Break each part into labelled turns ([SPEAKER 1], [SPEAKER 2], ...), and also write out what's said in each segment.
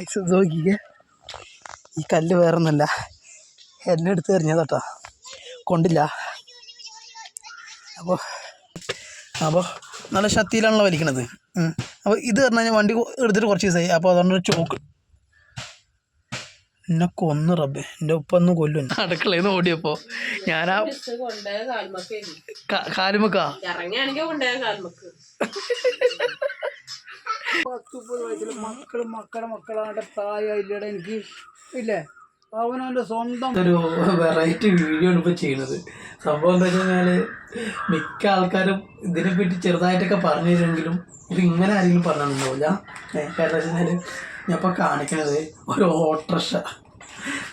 [SPEAKER 1] Ice നോക്കിയേ ഈ കല്ല് വേറൊന്നല്ല എന്നെ എടുത്ത് എറിഞ്ഞതാട്ടാ കൊണ്ടില്ല. അപ്പോൾ അപ്പോൾ നല്ല ശക്തിയിലാണല്ലോ വലിക്കണത്. അപ്പോൾ ഇത് പറഞ്ഞു കഴിഞ്ഞാൽ വണ്ടി എടുത്തിട്ട് കുറച്ച് ദിവസമായി അപ്പോൾ അതുകൊണ്ട് ചോക്ക്. എന്നെ കൊന്നു റബ്ബ്. എന്റെ ഉപ്പൊന്നും കൊല്ലും എന്നെ. അടുക്കളയിൽ നിന്ന് ഓടിയപ്പോൾ ഞാൻ ആ
[SPEAKER 2] കൊണ്ടുപോയ കാൽമക്ക്.
[SPEAKER 1] കാലുമക്കാ
[SPEAKER 2] ഇറങ്ങിയാണെങ്കിൽ കൊണ്ടുപോയ കാൽമക്ക്
[SPEAKER 3] മക്കൾ മക്കളെ മക്കളാണ്ട് പ്രായമില്ലട എനിക്ക്. ഇല്ലേ? അവനവന്റെ സ്വന്തം
[SPEAKER 1] ഒരു വെറൈറ്റി വീഡിയോ ആണ് ഇപ്പോൾ ചെയ്യുന്നത് സംഭവം എന്താ വെച്ചാൽ മിക്ക ആൾക്കാരും ഇതിനെപ്പറ്റി ചെറുതായിട്ടൊക്കെ പറഞ്ഞു തരുമെങ്കിലും ഇത് ഇങ്ങനെ ആരെങ്കിലും പറഞ്ഞിട്ടുണ്ടാവില്ല കാരണം വെച്ചാൽ ഞാൻ ഇപ്പോൾ കാണിക്കണത് ഒരു ഓട്ടോറിക്ഷ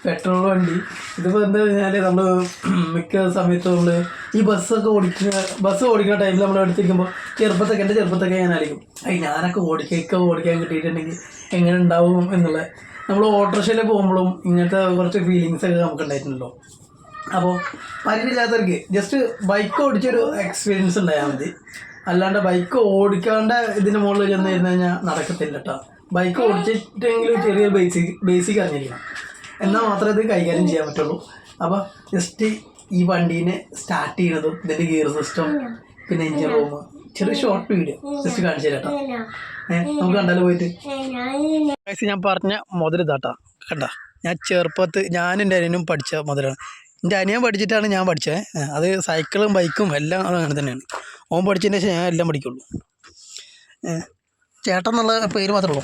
[SPEAKER 1] പെട്രോൾ വണ്ടി. ഇതിപ്പോൾ എന്താ കഴിഞ്ഞാൽ നമ്മൾ മിക്ക സമയത്ത് നമ്മൾ ഈ ബസ്സൊക്കെ ഓടിക്കുന്ന ബസ് ഓടിക്കുന്ന ടൈമിൽ നമ്മൾ എടുത്തിരിക്കുമ്പോൾ ചെറുപ്പത്തൊക്കെ എന്റെ ചെറുപ്പത്തൊക്കെ ഞാൻ ആയിരിക്കും അയ്യ ഞാനൊക്കെ ഓടിക്കൊക്കെ ഓടിക്കാൻ കിട്ടിയിട്ടുണ്ടെങ്കിൽ എങ്ങനെ ഉണ്ടാവും എന്നുള്ള നമ്മൾ ഓട്ടോറിക്ഷയിൽ പോകുമ്പോഴും ഇങ്ങനത്തെ കുറച്ച് ഫീലിങ്സ് ഒക്കെ നമുക്ക് ഉണ്ടായിട്ടുണ്ടല്ലോ അപ്പോൾ പരിചയമില്ലാത്തവർക്ക് ജസ്റ്റ് ബൈക്ക് ഓടിച്ചൊരു എക്സ്പീരിയൻസ് ഉണ്ടായാൽ മതി. അല്ലാണ്ട് ബൈക്ക് ഓടിക്കാണ്ട് ഇതിന് മുകളിൽ ചെന്ന് കഴിഞ്ഞാൽ നടക്കത്തില്ല കേട്ടോ ബൈക്ക് ഓടിച്ചിട്ടെങ്കിലും ചെറിയ ബേസിക് ബേസിക് അറിഞ്ഞിരിക്കണം. എന്നാൽ മാത്രമേ ഇത് കൈകാര്യം ചെയ്യാൻ പറ്റുള്ളൂ. അപ്പോൾ ജസ്റ്റ് ഈ വണ്ടീനെ സ്റ്റാർട്ട് ചെയ്യുന്നതും ഇതിന്റെ ഗിയർ സിസ്റ്റം പിന്നെ എഞ്ചിൻ റൂം ചെറിയ ഷോർട്ട് വീഡിയോ ജസ്റ്റ് കാണിച്ചു തരാം നമുക്ക് കണ്ടാലോ പോയിട്ട്? ഞാൻ പറഞ്ഞ മുതൽ ഇതാട്ടാ കണ്ട? ഞാൻ ചെറുപ്പത്ത് ഞാൻ എന്റെ അനിയനും പഠിച്ച മുതലാണ്. എന്റെ അനിയൻ പഠിച്ചിട്ടാണ് ഞാൻ പഠിച്ചത് അത് സൈക്കിളും ബൈക്കും എല്ലാം അങ്ങനെ തന്നെയാണ്. ഓൻ പഠിച്ചതിന് ശേഷം ഞാൻ എല്ലാം പഠിക്കുള്ളൂ. ചേട്ടൻ എന്നുള്ള പേര് മാത്രമേ ഉള്ളൂ.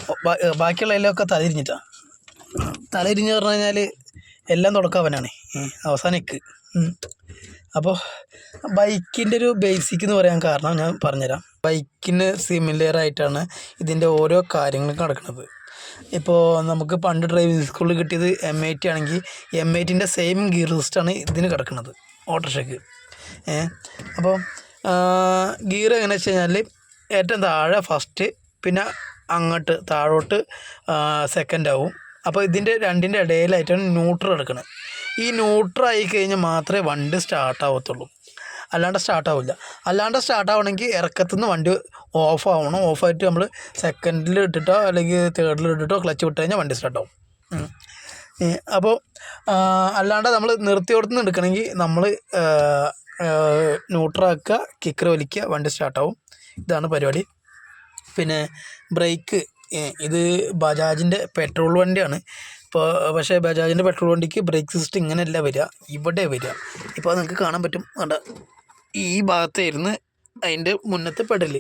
[SPEAKER 1] ബാക്കിയുള്ള എല്ലാം ഒക്കെ തലതിരിഞ്ഞിട്ടാണ് തലതിരിഞ്ഞ് പറഞ്ഞു കഴിഞ്ഞാൽ എല്ലാം തുടക്കം അവനാണ് ഏ, അവസാനം ഇക്ക്. അപ്പോൾ ബൈക്കിന്റെ ഒരു ബേസിക് എന്ന് പറയാൻ കാരണം ഞാൻ പറഞ്ഞുതരാം. ബൈക്കിന് സിമിലർ ആയിട്ടാണ് ഇതിന്റെ ഓരോ കാര്യങ്ങളും നടക്കുന്നത്. ഇപ്പോൾ നമുക്ക് പണ്ട് ഡ്രൈവിംഗ് സ്കൂളിൽ കിട്ടിയത് എം ഐ ടി ആണെങ്കിൽ എം ഐ ടിന്റെ സെയിം ഗിയർ ലിസ്റ്റാണ് ഇതിന് കിടക്കുന്നത് ഓട്ടോറിക്ഷയ്ക്ക് അപ്പോൾ ഗിയർ എങ്ങനെ വെച്ച് കഴിഞ്ഞാൽ ഏറ്റവും താഴെ ഫസ്റ്റ് പിന്നെ അങ്ങോട്ട് താഴോട്ട് സെക്കൻഡ് ആവും. അപ്പോൾ ഇതിന്റെ രണ്ടിന്റെ ഇടയിലായിട്ടാണ് ന്യൂട്രൽ എടുക്കുന്നത് ഈ ന്യൂട്രൽ ആയി കഴിഞ്ഞാൽ മാത്രമേ വണ്ടി സ്റ്റാർട്ട് ആവത്തുള്ളൂ. അല്ലാണ്ട് സ്റ്റാർട്ട് ആവില്ല. അല്ലാണ്ട് സ്റ്റാർട്ട് ആവണമെങ്കിൽ ഇറക്കത്തുനിന്ന് വണ്ടി ഓഫ് ആവണം. ഓഫായിട്ട് നമ്മൾ സെക്കൻഡിൽ ഇട്ടിട്ടോ അല്ലെങ്കിൽ തേർഡിൽ ഇട്ടിട്ടോ ക്ലച്ച് വിട്ട് കഴിഞ്ഞാൽ വണ്ടി സ്റ്റാർട്ട് ആവും. അപ്പോൾ അല്ലാണ്ട് നമ്മൾ നിർത്തിയോടത്തുനിന്ന് എടുക്കണമെങ്കിൽ നമ്മൾ ന്യൂട്രാക്കുക കിക്കർ വലിക്കുക വണ്ടി സ്റ്റാർട്ടാവും ഇതാണ് പരിപാടി. പിന്നെ ബ്രേക്ക് ഇത് ബജാജിന്റെ പെട്രോൾ വണ്ടിയാണ്. ഇപ്പോൾ പക്ഷേ ബജാജിന്റെ പെട്രോൾ വണ്ടിക്ക് ബ്രേക്ക് സിസ്റ്റം ഇങ്ങനെയല്ല വരിക ഇവിടെ വരിക. ഇപ്പോൾ നിങ്ങൾക്ക് കാണാൻ പറ്റും. കണ്ട? ഈ ഭാഗത്തായിരുന്നു അതിന്റെ മുന്നത്തെ പെടൽ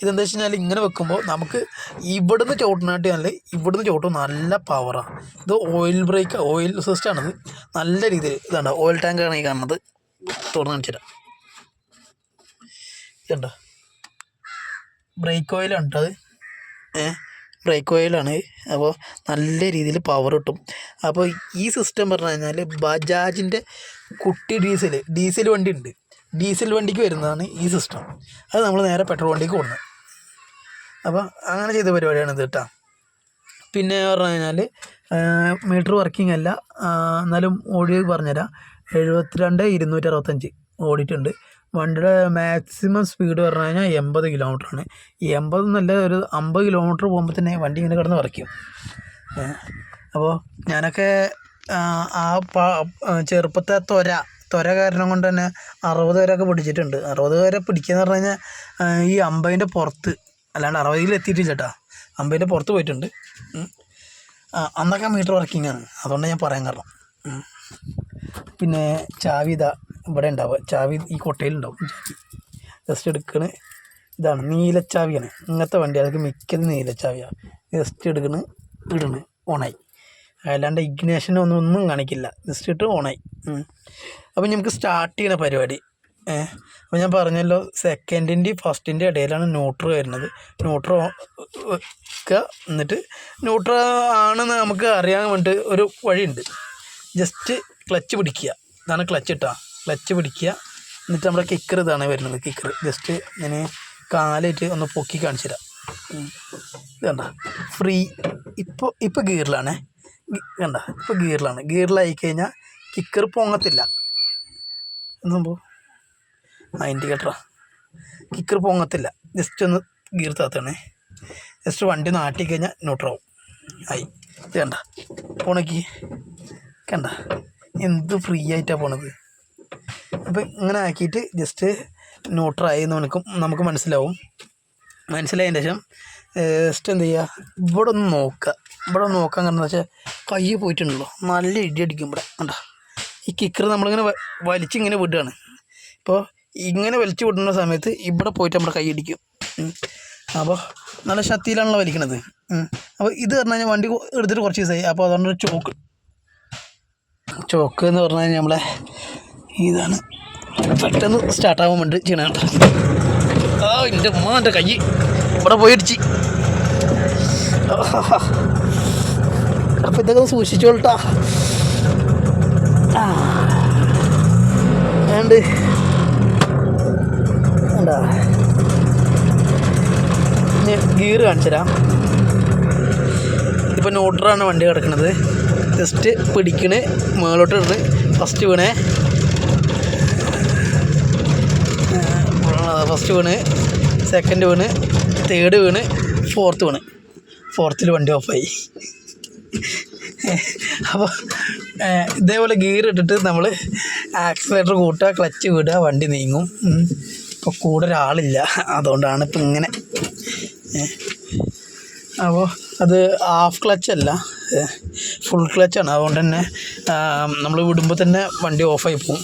[SPEAKER 1] ഇതെന്താ വെച്ച് കഴിഞ്ഞാൽ ഇങ്ങനെ വെക്കുമ്പോൾ നമുക്ക് ഇവിടുന്ന് ചവിട്ടിനാട്ടി നല്ല ഇവിടുന്ന് ചവിട്ടും നല്ല പവറാണ് ഇത് ഓയിൽ ബ്രേക്ക് ഓയിൽ സിസ്റ്റമാണിത് നല്ല രീതിയിൽ ഇതാണ് ഓയിൽ ടാങ്കാണ് ഈ കാണുന്നത്. തുറന്ന് കാണിച്ചു തരാം. ഇതുണ്ടോ? ബ്രേക്ക് ഓയിലാണ് കേട്ടോ അത്. ഏ? ബ്രേക്ക് ഓയിലാണ് അപ്പോൾ നല്ല രീതിയിൽ പവർ കിട്ടും. അപ്പോൾ ഈ സിസ്റ്റം പറഞ്ഞു കഴിഞ്ഞാൽ ബജാജിന്റെ കുട്ടി ഡീസൽ ഡീസൽ വണ്ടി ഉണ്ട് ഡീസൽ വണ്ടിക്ക് വരുന്നതാണ് ഈ സിസ്റ്റം അത് നമ്മൾ നേരെ പെട്രോൾ വണ്ടിക്ക് കൊടുക്കുന്നത് അപ്പോൾ അങ്ങനെ ചെയ്ത പരിപാടിയാണ് ഇത് കേട്ടോ. പിന്നെ പറഞ്ഞു കഴിഞ്ഞാൽ മീറ്റർ വർക്കിംഗ് അല്ല. എന്നാലും ഓടി പറഞ്ഞുതരാം. എഴുപത്തിരണ്ട് ഇരുന്നൂറ്റി അറുപത്തഞ്ച് ഓടിയിട്ടുണ്ട്. വണ്ടിയുടെ മാക്സിമം സ്പീഡ് പറഞ്ഞു കഴിഞ്ഞാൽ എൺപത് കിലോമീറ്ററാണ് ഈ എൺപത് എന്നല്ല ഒരു അമ്പത് കിലോമീറ്റർ പോകുമ്പോൾ തന്നെ വണ്ടി ഇങ്ങനെ കിടന്ന് വരയ്ക്കും. അപ്പോൾ ഞാനൊക്കെ ആ, ചെറുപ്പത്തെ ത്വര ത്വര കാരണം കൊണ്ട് തന്നെ അറുപത് വരെയൊക്കെ പിടിച്ചിട്ടുണ്ട്. അറുപത് വരെ പിടിക്കുക എന്ന് പറഞ്ഞു കഴിഞ്ഞാൽ ഈ അമ്പതിന്റെ പുറത്ത് അല്ലാണ്ട് അറുപതിൽ എത്തിയിട്ടില്ല കേട്ടോ അമ്പതിന്റെ പുറത്ത് പോയിട്ടുണ്ട്. അന്നൊക്കെ മീറ്റർ വർക്കിംഗ് ആണ്. അതുകൊണ്ട് ഞാൻ പറയാൻ കാരണം. പിന്നെ ചാവി ഇതാ ഇവിടെ ഉണ്ടാവുക. ചാവി ഈ കൊട്ടയിലുണ്ടാവും ചാവി ജസ്റ്റ് എടുക്കണ. ഇതാണ്. നീലച്ചാവിയാണ്. ഇങ്ങനത്തെ വണ്ടി. അതൊക്കെ മിക്കത് നീലച്ചാവിയാണ് ജസ്റ്റ് എടുക്കണ. ഇടണ്. ഓണായി. അല്ലാണ്ട് ഇഗ്നേഷൻ ഒന്നും ഒന്നും കാണിക്കില്ല. ജസ്റ്റ് ഇട്ട് ഓണായി. അപ്പം അപ്പോൾ നമുക്ക് സ്റ്റാർട്ട് ചെയ്യണ പരിപാടി. അപ്പം അപ്പോൾ ഞാൻ പറഞ്ഞല്ലോ സെക്കൻഡിന്റെയും ഫസ്റ്റിന്റെ ഇടയിലാണ് ന്യൂട്രൽ വരുന്നത്. ന്യൂട്രൽ വെക്കുക എന്നിട്ട് ന്യൂട്രൽ ആണെന്ന് നമുക്ക് അറിയാൻ വേണ്ടിയിട്ട് ഒരു വഴിയുണ്ട്. ജസ്റ്റ് ക്ലച്ച് പിടിക്കുക. ഇതാണ് ക്ലച്ച് ഇട്ടാ. ക്ലച്ച് പിടിക്കുക. എന്നിട്ട് നമ്മുടെ കിക്കർ ഇതാണ് വരുന്നത്. കിക്കർ ജസ്റ്റ് ഇങ്ങനെ കാലായിട്ട് ഒന്ന് പൊക്കി കാണിച്ചു തരാം കണ്ട? ഫ്രീ ഇപ്പോൾ ഇപ്പോൾ ഗിയറിലാണേ കണ്ട? ഇപ്പോൾ ഗിയറിലാണ് ഗിയറിലായി കഴിഞ്ഞാൽ കിക്കർ പൊങ്ങത്തില്ല സംഭവം? ആ ഇൻഡിക്കേറ്ററാ കിക്കർ പൊങ്ങത്തില്ല. ജസ്റ്റ് ഒന്ന് ഗിയർ താത്തണേ. ജസ്റ്റ് വണ്ടി നാട്ടി കഴിഞ്ഞാൽ ന്യൂട്രാവും ആയി. ഇത് കണ്ട? പോണക്കി. കണ്ട? എന്ത് ഫ്രീ ആയിട്ടാണ് പോണത്? അപ്പം ഇങ്ങനെ ആക്കിയിട്ട് ജസ്റ്റ് ന്യൂട്രായി എന്ന് നമുക്ക് നമുക്ക് മനസ്സിലാവും. മനസ്സിലായതിന് ശേഷം ജസ്റ്റ് എന്ത് ചെയ്യുക ഇവിടെ ഒന്ന് നോക്കുക. ഇവിടെ ഒന്ന് നോക്കാൻ കാരണം വെച്ചാൽ കൈ പോയിട്ടുണ്ടല്ലോ. നല്ല ഇടി അടിക്കും ഇവിടെ. കണ്ടോ? ഈ കിക്കർ നമ്മളിങ്ങനെ വലിച്ചിങ്ങനെ വിടുകയാണ്. ഇപ്പോൾ ഇങ്ങനെ വലിച്ചു വിടുന്ന സമയത്ത് ഇവിടെ പോയിട്ട് നമ്മുടെ കൈ ഇടിക്കും. ഉം. അപ്പോൾ നല്ല ശക്തിയിലാണല്ലോ വലിക്കണത്. അപ്പോൾ ഇത് പറഞ്ഞു കഴിഞ്ഞാൽ വണ്ടി എടുത്തിട്ട് കുറച്ച് ദിവസമായി അപ്പോൾ അതുകൊണ്ട് ചോക്ക്. ചോക്ക് എന്ന് പറഞ്ഞു കഴിഞ്ഞാൽ നമ്മളെ ഇതാണ്. പെട്ടെന്ന് സ്റ്റാർട്ടാവാൻ വേണ്ടി ചെയ്യണം ആ എന്റെ ഉമ്മ എന്റെ കൈ. ഇവിടെ പോയി ഇടിച്ച്. അപ്പോൾ ഇതൊക്കെ സൂക്ഷിച്ചോളട്ടാ. ഏണ്ട്? എന്താ? ഗിയർ കാണിച്ചുതരാം. ഇപ്പം നോട്ടറാണ് വണ്ടി കിടക്കുന്നത് ജസ്റ്റ് പിടിക്കണേ മുകളിലോട്ട് ഇടുന്നത് ഫസ്റ്റ് വീണേ. ഫസ്റ്റ് വീണ് സെക്കൻഡ് വീണ് തേർഡ് വീണ് ഫോർത്ത് വീണ്. ഫോർത്തിൽ വണ്ടി ഓഫായി അപ്പോൾ ഇതേപോലെ ഗിയർ ഇട്ടിട്ട് നമ്മൾ ആക്സിലേറ്റർ കൂട്ടുക ക്ലച്ച് വിടുക വണ്ടി നീങ്ങും. ഇപ്പോൾ കൂടെ ഒരാളില്ല. അതുകൊണ്ടാണ് ഇപ്പം ഇങ്ങനെ. അപ്പോൾ അത് ഹാഫ് ക്ലച്ച് അല്ല. ഫുൾ ക്ലച്ചാണ് അതുകൊണ്ട് തന്നെ നമ്മൾ വിടുമ്പോൾ തന്നെ വണ്ടി ഓഫായി പോകും.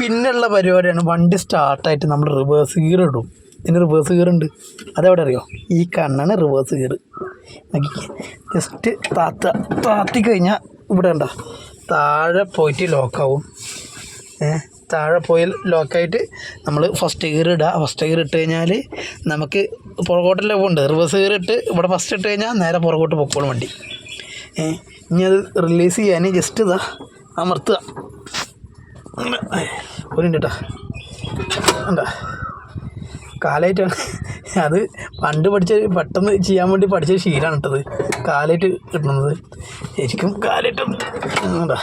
[SPEAKER 1] പിന്നെയുള്ള പരിപാടിയാണ് വണ്ടി സ്റ്റാർട്ടായിട്ട് നമ്മൾ റിവേഴ്സ് ഗിയർ ഇടും. ഇതിന് റിവേഴ്സ് ഗിയർ ഉണ്ട്. അതെവിടെ അറിയോ? ഈ കണ്ണാണ് റിവേഴ്സ് ഗിയർ ജസ്റ്റ് താത്ത താത്തി കഴിഞ്ഞാൽ ഇവിടെ ഉണ്ടോ താഴെ പോയിട്ട് ലോക്കാവും ഏ താഴെ പോയി ലോക്കായിട്ട് നമ്മൾ ഫസ്റ്റ് ഗിയർ ഇടുക ഫസ്റ്റ് ഗിയർ ഇട്ട് കഴിഞ്ഞാൽ നമുക്ക് പുറകോട്ടല്ലേ പോകുന്നുണ്ട്. റിവേഴ്സ് ഗിയർ ഇട്ട് ഇവിടെ ഫസ്റ്റ് ഇട്ട് കഴിഞ്ഞാൽ നേരെ പുറകോട്ട് പൊക്കോളും വണ്ടി. ഇനി അത് റിലീസ് ചെയ്യാൻ ജസ്റ്റ് ഇതാ അമർത്തുക. ഒരു എന്താ? കാലായിട്ടാണ് അത് പണ്ട് പഠിച്ച പെട്ടെന്ന് ചെയ്യാൻ വേണ്ടി പഠിച്ച ശീലമാണ് ഇട്ടത് കാലായിട്ട് കിട്ടുന്നത് ശരിക്കും കാലായിട്ട് എന്താ?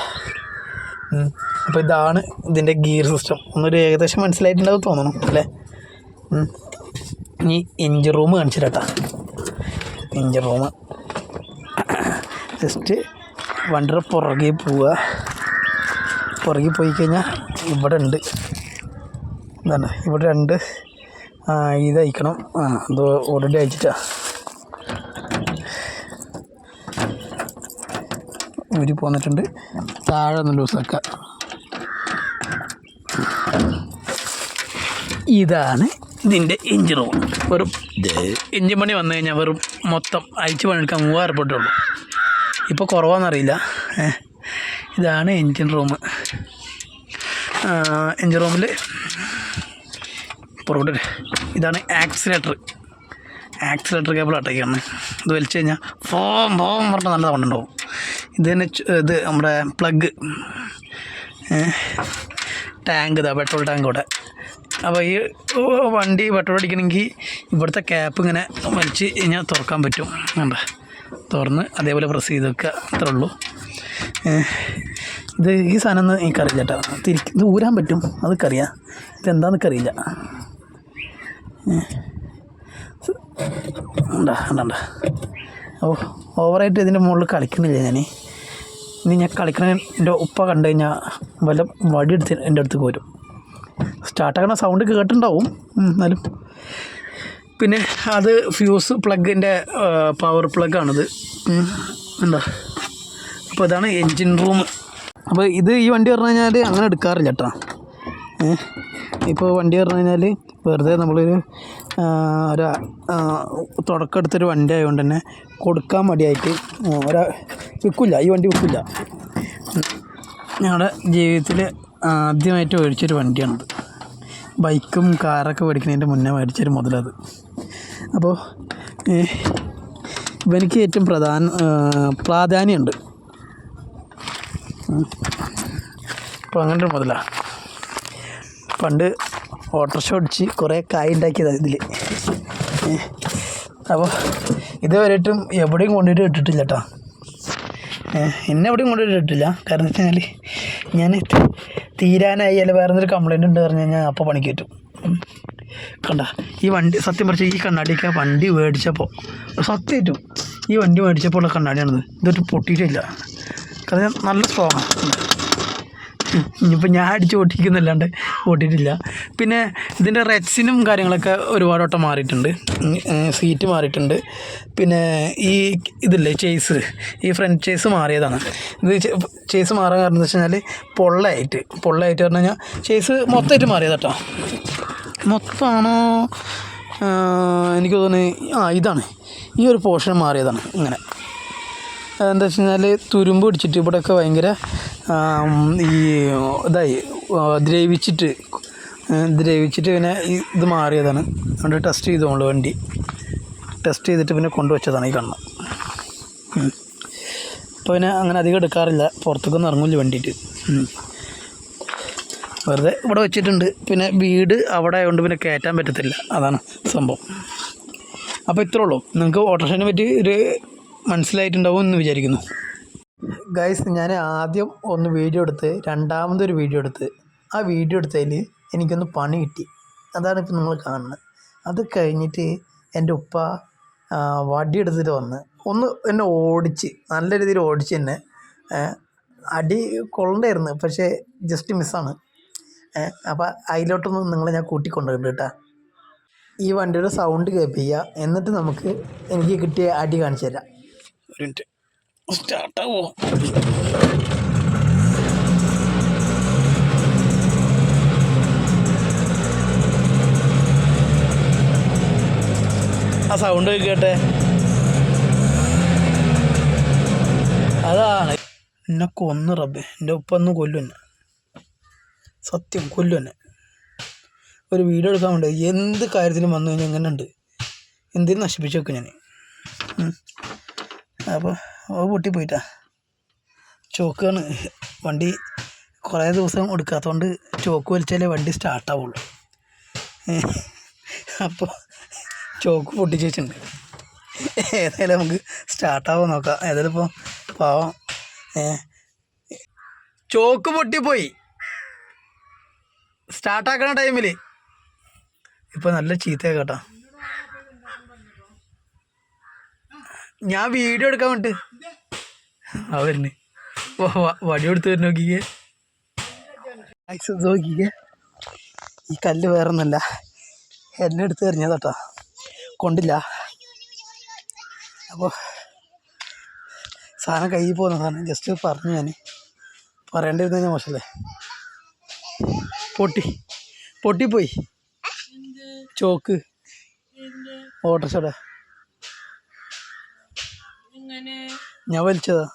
[SPEAKER 1] അപ്പോൾ ഇതാണ് ഇതിന്റെ ഗിയർ സിസ്റ്റം ഒന്നൊരു ഏകദേശം മനസ്സിലായിട്ടുണ്ടാവും തോന്നണം അല്ലേ. ഇനി എഞ്ചിൻ റൂം കാണിച്ചു കേട്ടാ എഞ്ചിൻ റൂം ജസ്റ്റ് വണ്ടിയുടെ പുറകെ പോവുക. പുറകിൽ പോയി കഴിഞ്ഞാൽ ഇവിടെ ഉണ്ട്. എന്താണ് ഇവിടെ രണ്ട് ഇത് അയക്കണം. ആ അത് ഓൾറെഡി അയച്ചിട്ടാ. ഊരി പോന്നിട്ടുണ്ട്. താഴെ ഒന്ന് ലൂസാക്കുക ഇതാണ് ഇതിന്റെ എഞ്ചിൻ റൂം വെറും എഞ്ചിൻ പണി വന്നു കഴിഞ്ഞാൽ വെറും മൊത്തം അയച്ച് പണിയെടുക്കാൻ മൂവായിരം ഉള്ളൂ. ഇപ്പോൾ കുറവാണെന്നറിയില്ല ഇതാണ് എഞ്ചിൻ റൂം എൻജിൻ റൂമിൽ പുറകോട്ട് ഇതാണ് ആക്സിലേറ്റർ ആക്സിലേറ്റർ കേബിൾ അട്ടയ്ക്കാണ് ഇത് വലിച്ചു കഴിഞ്ഞാൽ ഫോം ഫോം പറഞ്ഞാൽ നല്ല സൗണ്ട് ഉണ്ടാവും. ഇത് തന്നെ ഇത് നമ്മുടെ പ്ലഗ് ടാങ്ക് ഇതാ പെട്രോൾ ടാങ്ക് ഇവിടെ. അപ്പോൾ ഈ വണ്ടി പെട്രോൾ അടിക്കണമെങ്കിൽ ഇവിടുത്തെ ക്യാപ്പ് ഇങ്ങനെ വലിച്ച് കഴിഞ്ഞാൽ തുറക്കാൻ പറ്റും. കണ്ട? തുറന്ന് അതേപോലെ പ്രസ് ചെയ്ത് വെക്കുക അത്രേ ഉള്ളൂ. ഇത് ഈ സാധനം ഒന്ന് എനിക്കറിയില്ല കേട്ടോ. തിരി ഇത് ഊരാൻ പറ്റും. അതൊക്കെ അറിയാം ഇതെന്താണെന്ന് അറിയില്ല ഉണ്ടാ ഉണ്ടാ ഓ ഓവറായിട്ട് ഇതിന്റെ മുകളിൽ കളിക്കണില്ല ഞാൻ ഇനി ഞാൻ കളിക്കണ എന്റെ ഉപ്പ കണ്ടു കഴിഞ്ഞാൽ വല്ല വടി എടുത്ത് എന്റെ അടുത്ത് വരും സ്റ്റാർട്ടാക്കണ സൗണ്ട് കേട്ടിട്ടുണ്ടാവും. എന്നാലും. പിന്നെ അത് ഫ്യൂസ് പ്ലഗിന്റെ പവർ പ്ലഗ് പ്ലഗാണിത് എന്താ അപ്പോൾ ഇതാണ് എൻജിൻ റൂം അപ്പോൾ ഇത് ഈ വണ്ടി പറഞ്ഞു കഴിഞ്ഞാൽ അങ്ങനെ എടുക്കാറില്ല കേട്ടോ ഇപ്പോൾ വണ്ടി പറഞ്ഞു കഴിഞ്ഞാൽ വെറുതെ നമ്മളൊരു ഒരു തുടക്കം എടുത്തൊരു വണ്ടി ആയതുകൊണ്ട് തന്നെ കൊടുക്കാൻ മടിയായിട്ട് ഒരാ വിൽക്കില്ല ഈ വണ്ടി വിൽക്കില്ല. ഞങ്ങളുടെ ജീവിതത്തിൽ ആദ്യമായിട്ട് മേടിച്ചൊരു വണ്ടിയാണത്. ബൈക്കും കാറൊക്കെ മേടിക്കുന്നതിന്റെ മുന്നേ മേടിച്ചൊരു മുതലത്. അപ്പോൾ ഇവനിക്ക് ഏറ്റവും പ്രധാന പ്രാധാന്യമുണ്ട്. അപ്പോൾ അങ്ങനെ ഒരു മുതലാണ് പണ്ട് ഓട്ടോറിക്ഷ ഓടിച്ച് കുറേ കായ് ഉണ്ടാക്കിയതാണ് ഇതിൽ അപ്പോൾ ഇതുവരെയായിട്ടും എവിടെയും കൊണ്ടുപോയിട്ട് ഇട്ടിട്ടില്ല കേട്ടോ എന്നെ എവിടെയും കൊണ്ടുപോയിട്ട് ഇട്ടില്ല കാരണം വെച്ച് കഴിഞ്ഞാൽ ഞാൻ തീരാനായി അല്ല വേറെ എന്തൊരു കംപ്ലൈന്റ് ഉണ്ട് പറഞ്ഞു കഴിഞ്ഞാൽ അപ്പോൾ പണിക്ക് പറ്റും. കണ്ട ഈ വണ്ടി സത്യം പറഞ്ഞാൽ ഈ കണ്ണാടിക്ക് ആ വണ്ടി മേടിച്ചപ്പോൾ സത്യമായിട്ടും ഈ വണ്ടി മേടിച്ചപ്പോൾ ഉള്ള കണ്ണാടിയാണിത്. ഇതൊരു പൊട്ടിയിട്ടില്ല. കാരണം നല്ല സ്ട്രോങ്ങാണ് ഇനിയിപ്പോൾ ഞാൻ അടിച്ച് ഓട്ടിക്കുന്നല്ലാണ്ട് ഓട്ടിയിട്ടില്ല പിന്നെ ഇതിന്റെ റെഡ്സിനും കാര്യങ്ങളൊക്കെ ഒരുപാട് വട്ടം മാറിയിട്ടുണ്ട്. സീറ്റ് മാറിയിട്ടുണ്ട്. പിന്നെ ഈ ഇതില്ലേ ചേസ് ഈ ഫ്രണ്ട് ചേസ് മാറിയതാണ്. ഇത് ചേസ് മാറാൻ കാരണം എന്താ വെച്ച് കഴിഞ്ഞാൽ പൊള്ളയായിട്ട്. പൊള്ളയായിട്ട് പറഞ്ഞു കഴിഞ്ഞാൽ ചേസ് മൊത്തമായിട്ട് മാറിയതാട്ടോ. മൊത്തമാണോ? എനിക്ക് തോന്നുന്നത് ആ ഇതാണ്. ഈ ഒരു പോർഷൻ മാറിയതാണ് ഇങ്ങനെ. എന്താ വെച്ച് കഴിഞ്ഞാൽ തുരുമ്പ് പിടിച്ചിട്ട് ഇവിടെയൊക്കെ ഭയങ്കര ഈ ഇതായി ദ്രവിച്ചിട്ട് ദ്രവിച്ചിട്ട് പിന്നെ ഇത് മാറിയതാണ്. അതുകൊണ്ട് ടെസ്റ്റ് ചെയ്തോളൂ വണ്ടി. ടെസ്റ്റ് ചെയ്തിട്ട് പിന്നെ കൊണ്ടുവച്ചതാണ് ഈ കണ്ണ്. അപ്പോൾ പിന്നെ അങ്ങനെ അധികം എടുക്കാറില്ല. പുറത്തേക്കൊന്നും ഇറങ്ങില്ല വണ്ടിയിട്ട്. വെറുതെ ഇവിടെ വെച്ചിട്ടുണ്ട്. പിന്നെ വീട് അവിടെ ആയതുകൊണ്ട് പിന്നെ കയറ്റാൻ പറ്റത്തില്ല. അതാണ് സംഭവം. അപ്പോൾ ഇത്രേ ഉള്ളൂ. നിങ്ങൾക്ക് ഓട്ടോഷനെ പറ്റി ഒരു മനസ്സിലായിട്ടുണ്ടാവും എന്ന് വിചാരിക്കുന്നു. ഗൈസ് ഞാൻ ആദ്യം ഒന്ന് വീഡിയോ എടുത്ത് രണ്ടാമതൊരു വീഡിയോ എടുത്ത് ആ വീഡിയോ എടുത്തതിൽ എനിക്കൊന്ന് പണി കിട്ടി. അതാണ് ഇപ്പം നിങ്ങൾ കാണുന്നത്. അത് കഴിഞ്ഞിട്ട് എന്റെ ഉപ്പ വടിയെടുത്തിട്ട് വന്ന് ഒന്ന് എന്നെ ഓടിച്ച് നല്ല രീതിയിൽ ഓടിച്ച് എന്നെ അടി കൊള്ളണ്ടായിരുന്നു പക്ഷേ ജസ്റ്റ് മിസ്സാണ് അപ്പോൾ അതിലോട്ടൊന്നും നിങ്ങളെ ഞാൻ കൂട്ടിക്കൊണ്ടുണ്ട് കേട്ടോ. ഈ വണ്ടിയുടെ സൗണ്ട് കേൾപ്പിക്കുക എന്നിട്ട് നമുക്ക് എനിക്ക് കിട്ടിയ അടി കാണിച്ചു തരാം. ഒരു സ്റ്റാർട്ടാവോ ആ സൗണ്ട് കേട്ടെ. അതാണ്. എന്നെ കൊന്ന് റബ്ബെ. എന്റെ ഉപ്പൊന്ന് കൊല്ലു എന്നെ. സത്യം കൊല്ലു എന്നെ. ഒരു വീഡിയോ എടുക്കാൻ വേണ്ടി എന്ത് കാര്യത്തിലും വന്നു കഴിഞ്ഞാൽ എങ്ങനെ ഉണ്ട് എന്തിനും നശിപ്പിച്ചു വെക്കും ഞാൻ അപ്പോൾ അത് പൊട്ടിപ്പോയിട്ടാണ് ചോക്കാണ്. വണ്ടി കുറേ ദിവസം എടുക്കാത്തതുകൊണ്ട് ചോക്ക് വലിച്ചാലേ വണ്ടി സ്റ്റാർട്ടാവുള്ളൂ. അപ്പോൾ ചോക്ക് പൊട്ടിച്ച് ഏതായാലും നമുക്ക് സ്റ്റാർട്ടാവാൻ നോക്കാം. ഏതായാലും ഇപ്പോൾ പാവം ചോക്ക് പൊട്ടിപ്പോയി. സ്റ്റാർട്ടാക്കണ ടൈമിൽ ഇപ്പോൾ നല്ല ചീത്തയാ കേട്ടോ ഞാൻ വീഡിയോ എടുക്കാൻ വേണ്ടി ആ വരുന്നു. വടി എടുത്ത് വരുന്ന നോക്കിക്കേ. നോക്കിക്കേ. ഈ കല്ല് വേറെ ഒന്നല്ല എന്നെ എടുത്ത് എറിഞ്ഞതാട്ടോ കൊണ്ടില്ല. അപ്പോൾ സാധനം കയ്യിൽ പോകുന്ന സാധനം. ജസ്റ്റ് പറഞ്ഞു ഞാൻ പറയേണ്ടിരുന്ന മോശമല്ലേ പൊട്ടി. പൊട്ടിപ്പോയി. ചോക്ക്. ഓട്ടോഷോടെ ഞാൻ വലിച്ചതാ.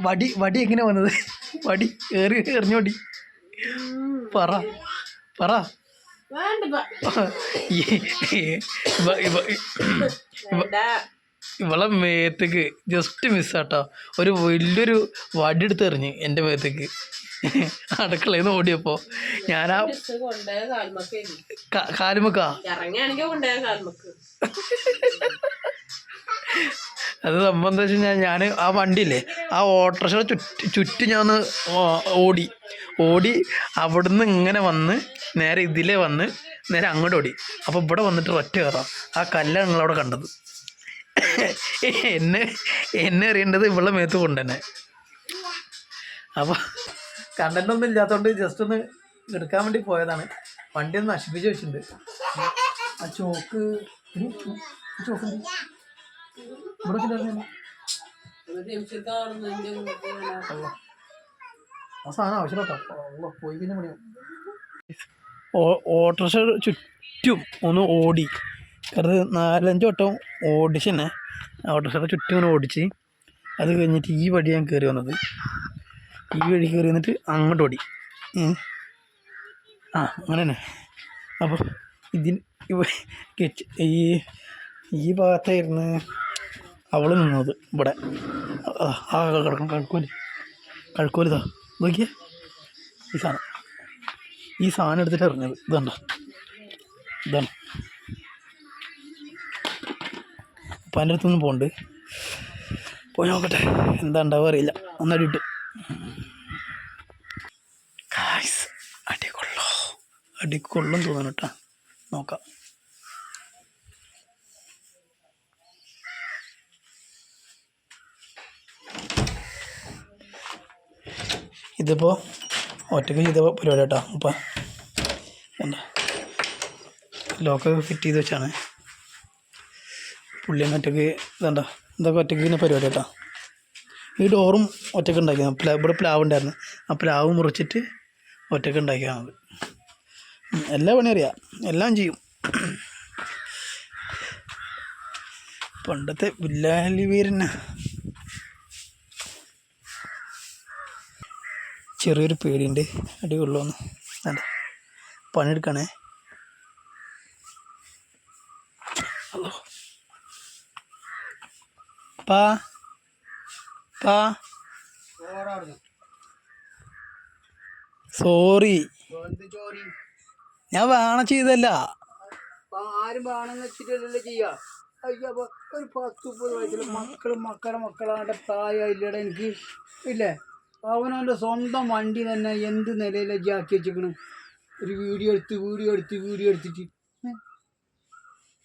[SPEAKER 1] വടി വടി എങ്ങനെ വന്നത്? വടി ഏറി എറിഞ്ഞോടി പറ പറ.
[SPEAKER 2] വേണ്ട.
[SPEAKER 1] ഇവളെ മേത്തേക്ക് ജസ്റ്റ് മിസ്സാട്ടോ ഒരു വലിയൊരു വടി എടുത്തെറിഞ്ഞ് എന്റെ മേത്തേക്ക്. അടുക്കളയിൽ നിന്ന് ഓടിയപ്പോൾ ഞാൻ ആ കാലുമക്കാ അത് സംഭവം എന്താ വെച്ച് കഴിഞ്ഞാൽ ഞാൻ ആ വണ്ടിയില്ലേ ആ ഓട്ടോറിക്ഷ ചുറ്റി ചുറ്റി ഞാൻ ഒന്ന് ഓടി. ഓടി അവിടുന്ന് ഇങ്ങനെ വന്ന് നേരെ ഇതിലേ വന്ന് നേരെ അങ്ങോട്ട് ഓടി. അപ്പോൾ ഇവിടെ വന്നിട്ട് ഒറ്റ കയറാം. ആ കല്ലാണ് നിങ്ങളവിടെ കണ്ടത്. എന്നെ എന്നെ അറിയേണ്ടത് ഇവളുടെ മേത്ത് കൊണ്ടുതന്നെ. അപ്പോൾ ഒന്നും ഇല്ലാത്തതുകൊണ്ട് ജസ്റ്റ് ഒന്ന് എടുക്കാൻ വേണ്ടി പോയതാണ്. വണ്ടി ഒന്ന് നശിപ്പിച്ച് വെച്ചിട്ടുണ്ട്. ആ ചോക്ക് ചോക്ക് ആ സാധനം ആവശ്യമില്ല പോയി പിന്നെ ഓട്ടോറിക്ഷ ചുറ്റും ഒന്ന് ഓടി. കാരണം നാലഞ്ച് വട്ടം ഓടിച്ച് തന്നെ ഓട്ടോറിക്ഷയുടെ ചുറ്റും ഇങ്ങനെ ഓടിച്ച് അത് കഴിഞ്ഞിട്ട് ഈ വഴി ഞാൻ കയറി വന്നത്. ഈ വഴി കയറി വന്നിട്ട് അങ്ങോട്ട് ഓടി. ആ അങ്ങനെ തന്നെ. അപ്പോൾ ഇതിന് ഈ ഈ ഭാഗത്തായിരുന്നു അവൾ നിന്നത് ഇവിടെ. ആ കിടക്കണം കഴുക്കോൽ. കഴുക്കോലിതാ നോക്കിയേ. ഈ സാധനം ഈ സാധനം എടുത്തിട്ട് ഇറങ്ങിയത് ഇതുണ്ടോ? ഇതാണ്? ഉപ്പാന്റെ അടുത്തൊന്നും പോകണ്ട്. പോയി നോക്കട്ടെ എന്താ ഉണ്ടാവുക അറിയില്ല. നന്നായിട്ട് കിട്ടും കായ്സ് അടി കൊള്ളോ അടി നോക്കാം. ഇതിപ്പോൾ ഒറ്റയ്ക്ക് ചെയ്ത പരിപാടി കേട്ടോ അപ്പം എന്താ? ലോക്കൊക്കെ ഫിറ്റ് ചെയ്ത് വെച്ചാണ്. പുള്ളി തന്നെ ഒറ്റയ്ക്ക് ഇതണ്ട ഇതൊക്കെ ഒറ്റയ്ക്ക് ഇങ്ങനെ പരിപാടി കേട്ടോ. ഈ ഡോറും ഒറ്റയ്ക്ക് ഉണ്ടാക്കിയത്. പ്ലാ ഇവിടെ പ്ലാവ് ഉണ്ടായിരുന്നു. ആ പ്ലാവ് മുറിച്ചിട്ട് ഒറ്റയ്ക്ക് ഉണ്ടാക്കിയാണത് എല്ലാ പണി അറിയാം. എല്ലാം ചെയ്യും. പണ്ടത്തെ വില്ലാലി വീരന്നെ ചെറിയൊരു പേടിയുണ്ട്. അടികൊള്ളുമെന്ന് വേണ്ട പണിയെടുക്കണേ. പാ പാ സോറി ഞാൻ വേണം ചെയ്തല്ല.
[SPEAKER 3] മക്കളും മക്കളെ മക്കളാണ്ട് പ്രായമില്ലട എനിക്ക് ഇല്ലേ? അവനവന്റെ സ്വന്തം വണ്ടി തന്നെ എന്ത് നിലയിലേക്ക് ആക്കി വെച്ചിരിക്കണം ഒരു വീഡിയോ എടുത്ത് വീഡിയോ എടുത്ത് വീഡിയോ എടുത്തിട്ട് ഏ? ഒരു വീഡിയോ പിടിക്കാൻ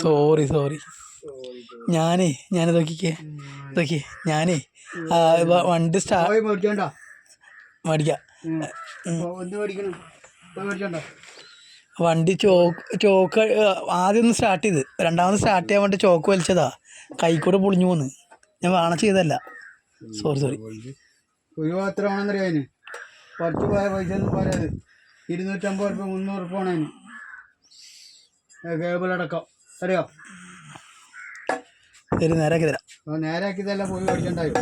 [SPEAKER 1] സോറി സോറി. ഞാനേ ഞാൻ നോക്കിക്കേ. നോക്കി ഞാനേ. വണ്ടി സ്റ്റാ
[SPEAKER 3] പോയി മേടിച്ചോണ്ട?
[SPEAKER 1] മേടിക്കാം. വണ്ടി ചോക്ക് ചോക്ക് ആദ്യം ഒന്ന് സ്റ്റാർട്ട് ചെയ്ത്. രണ്ടാമത് സ്റ്റാർട്ട് ചെയ്യാൻ വേണ്ടി ചോക്ക് വലിച്ചതാ. കൈക്കൂടെ പൊളിഞ്ഞു പോന്ന്. ഞാൻ വേണം ചെയ്തല്ല സോറി സോറി
[SPEAKER 3] ഒരു അതിന്? പത്ത് പൈസ ഇരുന്നൂറ്റമ്പത് മുന്നൂറ് ആണ് അതിന്. കേബിൾ അടക്കം. അറിയോ
[SPEAKER 1] ശരി നേരാക്കി തരാം.
[SPEAKER 3] നേരാക്കി നേരാക്കിയതല്ല പോയി മേടിച്ചോണ്ടായോ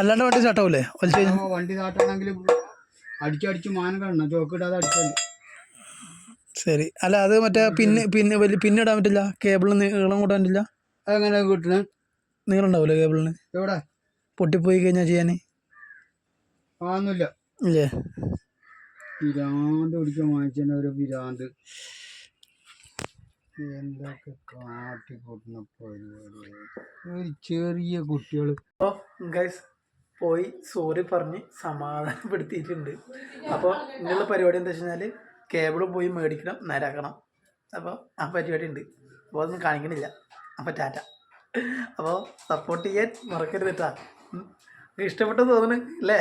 [SPEAKER 1] അല്ലാണ്ട് വണ്ടി
[SPEAKER 3] ചാട്ടാവൂലേ? വണ്ടി ചാട്ടണമെങ്കിൽ അടിച്ചടിച്ച് മാനം കാണണം. ചോക്കിടാതെ അടിച്ചാൽ
[SPEAKER 1] ശരി. അല്ല അത് മറ്റേ പിന്നെ പിന്നെ വലിയ പിന്നിടാൻ പറ്റില്ല? കേബിളിന് നീളം കൂട്ടാൻ പറ്റില്ല?
[SPEAKER 3] അതെങ്ങനെ കിട്ടണേ?
[SPEAKER 1] നീളം ഉണ്ടാവില്ല കേബിളിന്?
[SPEAKER 3] എവിടെ?
[SPEAKER 1] പൊട്ടിപ്പോയി കഴിഞ്ഞാൽ ചെയ്യാൻ
[SPEAKER 3] ആന്നില്ല
[SPEAKER 1] ഇല്ലേ?
[SPEAKER 3] പിരാന്ത് പിടിക്കാൻ വാങ്ങിച്ചതിന് ഒരു പിരാന്ത്. എന്തൊക്കെ കാട്ടി കൂട്ടുന്ന പരിപാടി ഒരു ചെറിയ കുട്ടികൾ
[SPEAKER 1] അപ്പോൾ ഗൈസ് പോയി സോറി പറഞ്ഞ് സമാധാനപ്പെടുത്തിയിട്ടുണ്ട്. അപ്പോൾ ഇങ്ങനെയുള്ള പരിപാടി എന്താ വെച്ച് കഴിഞ്ഞാൽ കേബിൾ പോയി മേടിക്കണം നേരാക്കണം അപ്പോൾ ആ പരിപാടി ഉണ്ട്. അപ്പോൾ അതൊന്നും കാണിക്കണില്ല. അപ്പോൾ ടാറ്റ. അപ്പോൾ സപ്പോർട്ട് ചെയ്യാൻ മറക്കരുത് കേട്ടാ. തോന്നുന്നു അല്ലേ?